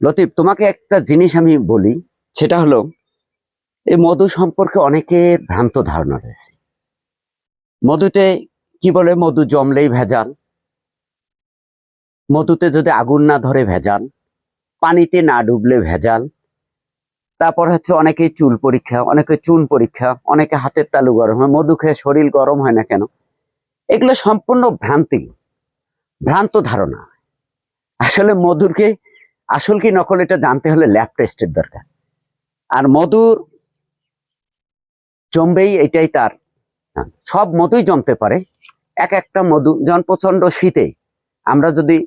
লতিফ, তোমাকে একটা জিনিস আমি বলি, সেটা হলো, এই মধু সম্পর্কে অনেকের ভ্রান্ত ধারণা রয়েছে। মধুতে কি বলে? মধু জমলেই ভেজাল। মধুতে যদি আগুন না ধরে ভেজাল, পানিতে না ডুবলে ভেজাল। তারপর হচ্ছে অনেকে চুল পরীক্ষা, অনেকে চুন পরীক্ষা, অনেকে হাতের তালু গরম হয়, মধু খেয়ে শরীর গরম হয় না কেন? এগুলো সম্পূর্ণ ভ্রান্তি, ভ্রান্ত ধারণা। আসলে মধুরকে আসল কি নকল এটা জানতে হলে ল্যাব টেস্টের দরকার। আর মধুর জমবেই এটাই তার সব মধুই জমতে পারে, এক একটা মধু, যেমন প্রচণ্ড শীতে, আমরা যদি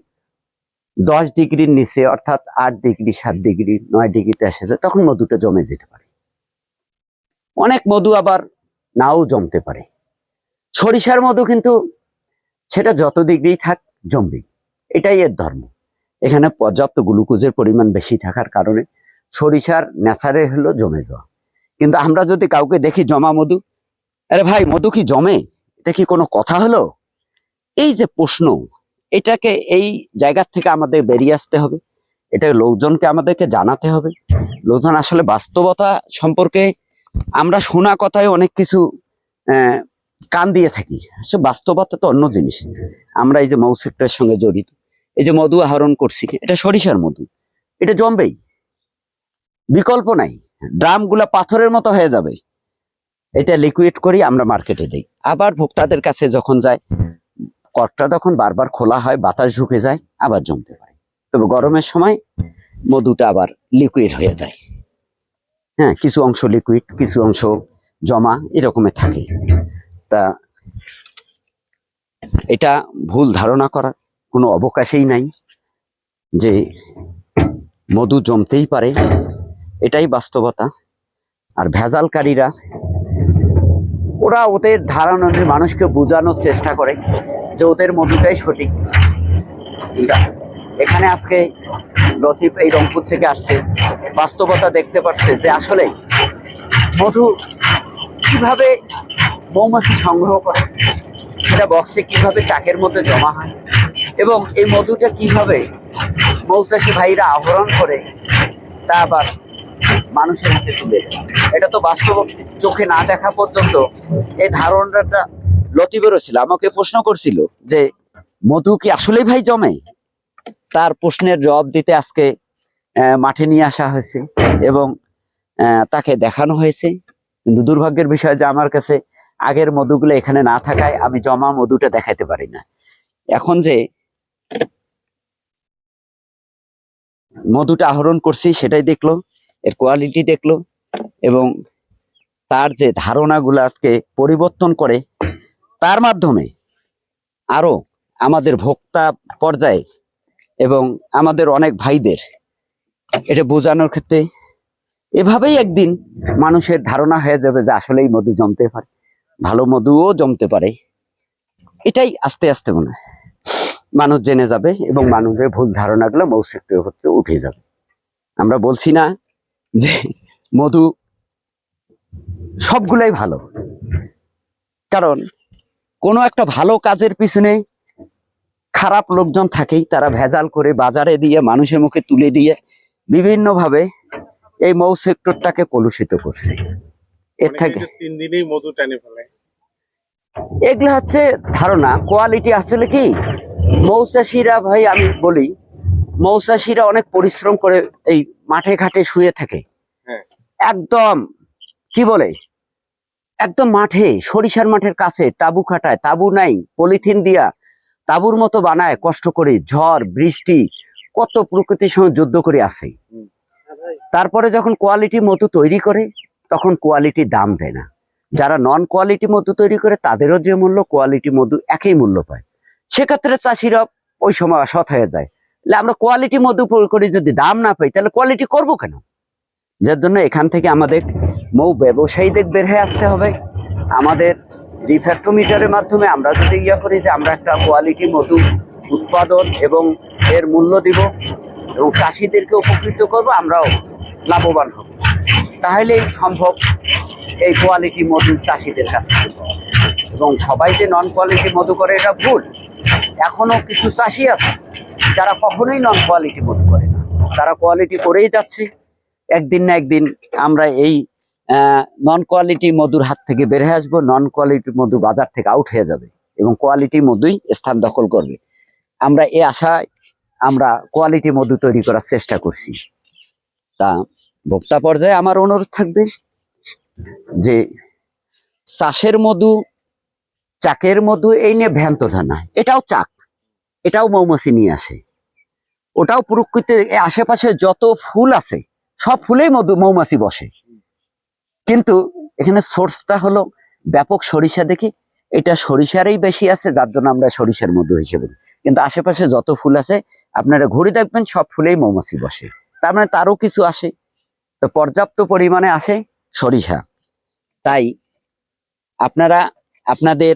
দশ ডিগ্রির নিচে, অর্থাৎ আট ডিগ্রি, সাত ডিগ্রি, নয় ডিগ্রিতে এসে যায়, তখন মধুটা জমে যেতে পারে। অনেক মধু আবার নাও জমতে পারে। সরিষার মধু কিন্তু সেটা যত ডিগ্রি থাক, জমবেই। এটাই এর ধর্ম। এখানে পর্যাপ্ত গ্লুকোজের পরিমাণ বেশি থাকার কারণে সরিষার ন্যাচারে হলো জমে যাওয়া। কিন্তু আমরা যদি কাউকে দেখি জমা মধু, আরে ভাই, মধু কি জমে? এটা কি কোনো কথা হলো? এই যে প্রশ্ন, এটাকে এই জায়গার থেকে আমাদের বেরিয়ে আসতে হবে। এটা লোকজনকে আমাদেরকে জানাতে হবে। লোকজন আসলে বাস্তবতা সম্পর্কে আমরা শোনা কথায় অনেক কিছু কান দিয়ে থাকি। আসলে বাস্তবতা তো অন্য জিনিস। আমরা এই যে মৌ সেক্টরের সঙ্গে জড়িত। এই যে মধু আহরণ করছি, এটা সরিষার মধু, এটা জমবেই। বিকল্প নাই ড্রামগুলা পাথরের মতো হয়ে যাবে। এটা লিকুইড করি, আমরা মার্কেটে দিই। আবার ভোক্তাদের কাছে যখন যায়, কটটা তখন বারবার খোলা হয়, বাতাস ঢুকে যায়, আবার জমতে পারে। তবে গরমের সময় মধুটা আবার লিকুইড হয়ে যায়। হ্যাঁ কিছু অংশ লিকুইড কিছু অংশ জমা এরকমের থাকে। তা এটা ভুল ধারণা করার কোনো অবকাশেই নাই যে মধু জমতেই পারে, এটাই বাস্তবতা। আর ভেজালকারীরা, ওরা ওদের ধারণা মানুষকে বোঝানোর চেষ্টা করে যে ওদের মধুটাই সঠিক। এখানে আজকে লতিফ এই রংপুর থেকে আসছে, বাস্তবতা দেখতে পারছে যে আসলে মধু কীভাবে মৌমাছি সংগ্রহ করে, সেটা বক্সে কীভাবে চাকের মধ্যে জমা হয় এবং এই মধুটা কীভাবে মৌচাষী ভাইরা আহরণ করে, তা আবার মানুষের হাতে তুলে এটা তো বাস্তব চোখে না দেখা পর্যন্ত এই ধারণাটা লতিফেরও ছিল আমাকে প্রশ্ন করছিল যে, মধু কি আসলেই ভাই জমে? তার প্রশ্নের জবাব দিতে আজকে মাঠে নিয়ে আসা হয়েছে এবং তাকে দেখানো হয়েছে। কিন্তু দুর্ভাগ্যের বিষয় যে আমার কাছে আগের মধুগুলো এখানে না থাকায় আমি জমা মধুটা দেখাতে পারি না। এখন যে মধুটা আহরণ করছি, সেটাই দেখল, এর কোয়ালিটি দেখল এবং তার যে ধারণাগুলাকে পরিবর্তন করে, তার মাধ্যমে আরও আমাদের ভোক্তা পর্যায়ে এবং আমাদের অনেক ভাইদের এটা বোঝানোর ক্ষেত্রে এভাবেই একদিন মানুষের ধারণা হয়ে যাবে যে আসলেই মধু জমতে পারে, ভালো মধুও জমতে পারে। এটাই আস্তে আস্তে মনে হয়। মানুষ জেনে যাবে এবং মানুষের ভুল ধারণাগুলো মৌ সেক্টর হতে উঠে যাবে। আমরা বলছি না যে মধু সবগুলাই ভালো। কারণ কোনো একটা ভালো কাজের পিছনে খারাপ লোকজন থাকেই তারা ভেজাল করে বাজারে দিয়ে মানুষের মুখে তুলে দিয়ে বিভিন্নভাবে এই মৌ সেক্টরটাকে কলুষিত করছে। এর থেকে তিন দিনেই মধু টেনে ফেলে। এগুলো হচ্ছে ধারণা। কোয়ালিটি আসলে কি? মৌচাষিরা ভাই আমি বলি মৌচাষিরা অনেক পরিশ্রম করে এই মাঠে ঘাটে শুয়ে থাকে। হ্যাঁ। একদম কি বলে? একদম মাঠে সরিষার মাঠের কাছে তাবু খাটায় তাবু নাই পলিথিন দিয়া তাবুর মতো বানায় কষ্ট করে ঝড় বৃষ্টি কত প্রকৃতির সঙ্গে যুদ্ধ করে আসে। তারপরে যখন কোয়ালিটি মতো তৈরি করে তখন কোয়ালিটি দাম দেয় না। যারা নন কোয়ালিটি মধু তৈরি করে তাদেরও যে মূল্য কোয়ালিটি মধু একই মূল্য পায়। সেক্ষেত্রে চাষিরা ওই সময় অসৎ হয়ে যায়। তাহলে আমরা কোয়ালিটি মধু করি যদি দাম না পাই, তাহলে কোয়ালিটি করব কেন? যার জন্য এখান থেকে আমাদের মৌ ব্যবসায়ীদের বের হয়ে আসতে হবে। আমাদের রিফ্যাক্টোমিটারের মাধ্যমে আমরা যদি ইয়া করি যে আমরা একটা কোয়ালিটি মধু উৎপাদন এবং এর মূল্য দিব এবং চাষিদেরকে উপকৃত করব, আমরাও লাভবান হব। তাহলেই সম্ভব এই কোয়ালিটি মধু চাষিদের কাছ থেকে। এবং সবাই যে নন কোয়ালিটি মধু করে, এটা ভুল। এখনও কিছু চাষি আছে যারা কখনোই নন কোয়ালিটি মধু করে না। তারা কোয়ালিটি করেই যাচ্ছে। একদিন না একদিন আমরা এই নন কোয়ালিটি মধুর হাত থেকে বের হয়ে আসব নন কোয়ালিটি মধু বাজার থেকে আউট হয়ে যাবে এবং কোয়ালিটি মধুই স্থান দখল করবে। আমরা এ আশায় আমরা কোয়ালিটি মধু তৈরি করার চেষ্টা করছি। তা ভোক্তা পর্যায়ে আমার অনুরোধ থাকবে যে চাষের মধু চাকের মধু এই নিয়ে ভ্যান্ততা না এটাও চাক, এটাও মৌমাছি নিয়ে আসে। ওটাও প্রকৃতির আশেপাশে যত ফুল আছে, সব ফুলেই মধু, মৌমাছি বসে। কিন্তু এখানে সোর্সটা হলো ব্যাপক সরিষা দেখি। এটা সরিষারই বেশি আছে, যার জন্য আমরা সরিষার মধু হিসেবে। কিন্তু আশেপাশে যত ফুল আছে, আপনারা ঘুরে দেখবেন, সব ফুলেই মৌমাছি বসে। তার মানে তারও কিছু আসে। তো পর্যাপ্ত পরিমাণে আসে সরিষা। তাই আপনারা আপনাদের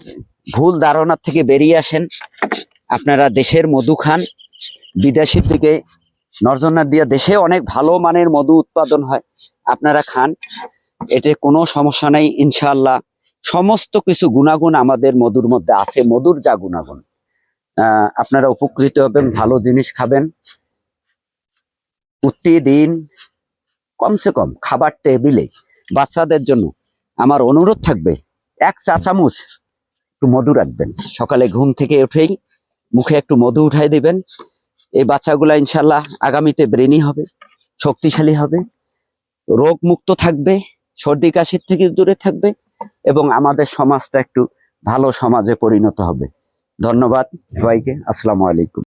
ভুল ধারণার থেকে বেরিয়ে আসেন। আপনারা দেশের মধু খান। বিদেশির দিকে নজর না দিয়ে দেশে অনেক ভালো মানের মধু উৎপাদন হয়, আপনারা খান। এতে কোনো সমস্যা নেই, ইনশাআল্লাহ। সমস্ত কিছু গুণাগুণ আমাদের মধুর মধ্যে আছে, মধুর যা গুণাগুণ। আপনারা উপকৃত হবেন, ভালো জিনিস খাবেন। প্রতিদিন কমসে কম খাবার টেবিলে বাচ্চাদের জন্য আমার অনুরোধ থাকবে এক চা চামচ একটু মধু রাখবেন। সকালে ঘুম থেকে উঠেই মুখে একটু মধু উঠাই দিবেন। এই বাচ্চাগুলা ইনশাল্লাহ আগামীতে ব্রেনি হবে, শক্তিশালী হবে। রোগ মুক্ত থাকবে, সর্দি কাশির থেকে দূরে থাকবে এবং আমাদের সমাজটা একটু ভালো সমাজে পরিণত হবে। ধন্যবাদ সবাইকে, আসসালামু আলাইকুম।